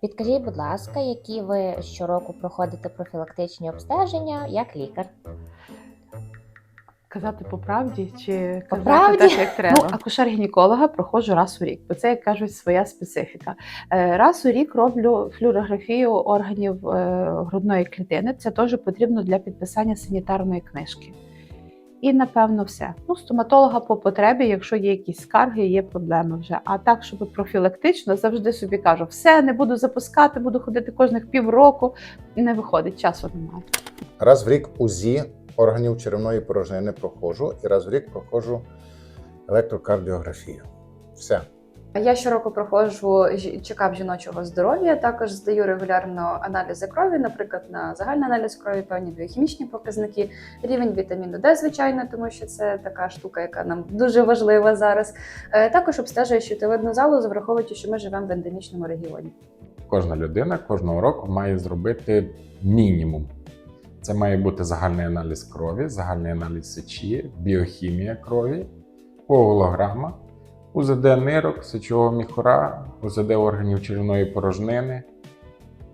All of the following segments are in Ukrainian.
Підкажіть, будь ласка, які ви щороку проходите профілактичні обстеження як лікар? Казати по правді чи По казати правді? так, як треба? Ну, акушер-гінеколога проходжу раз у рік, бо це, як кажуть, своя специфіка. Е, Раз у рік роблю флюорографію органів е, грудної клітини. Це теж потрібно для підписання санітарної книжки. І напевно все. Ну, стоматолога по потребі, якщо є якісь скарги, є проблеми вже. А так, щоб профілактично, завжди собі кажу, все, не буду запускати, буду ходити кожних півроку. Не виходить, часу немає. Раз в рік УЗІ органів черевної порожнини проходжу і раз в рік проходжу електрокардіографію. Все. Я щороку проходжу чекап жіночого здоров'я. Також здаю регулярно аналізи крові, наприклад, на загальний аналіз крові, певні біохімічні показники, рівень вітаміну Д, звичайно, тому що це така штука, яка нам дуже важлива зараз. Е, Також обстежую щитовидну залозу, враховуючи, що ми живемо в ендемічному регіоні. Кожна людина кожного року має зробити мінімум. Це має бути загальний аналіз крові, загальний аналіз сечі, біохімія крові, коагулограма, УЗД нирок, сечового міхура, УЗД органів черевної порожнини,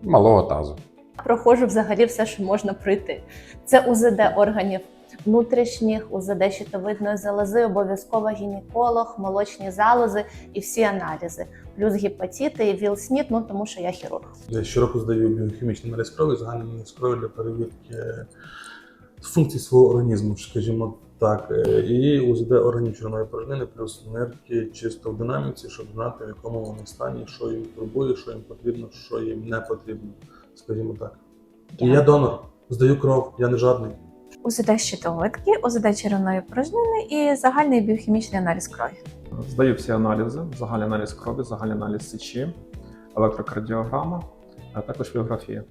малого тазу. проходжу взагалі все, що можна пройти. Це УЗД органів внутрішніх, УЗД щитовидної залози, обов'язково гінеколог, молочні залози і всі аналізи, плюс гепатити і ВІЛ-СНІД, ну тому що я хірург. Я щороку здаю біохімічний аналіз крові, загальний аналіз крові для перевірки функцій свого організму, скажімо так, Е, і УЗД органів червоної порожнини, плюс нирки чисто в динаміці, щоб знати, в якому вони стані, що їм турбує, що їм потрібно, що їм не потрібно, скажімо так. І я донор, здаю кров, я не жадний. УЗД щитовидки, УЗД черевної порожнини і загальний біохімічний аналіз крові. Здаю всі аналізи: загальний аналіз крові, загальний аналіз сечі, електрокардіограма, а також флюорографія.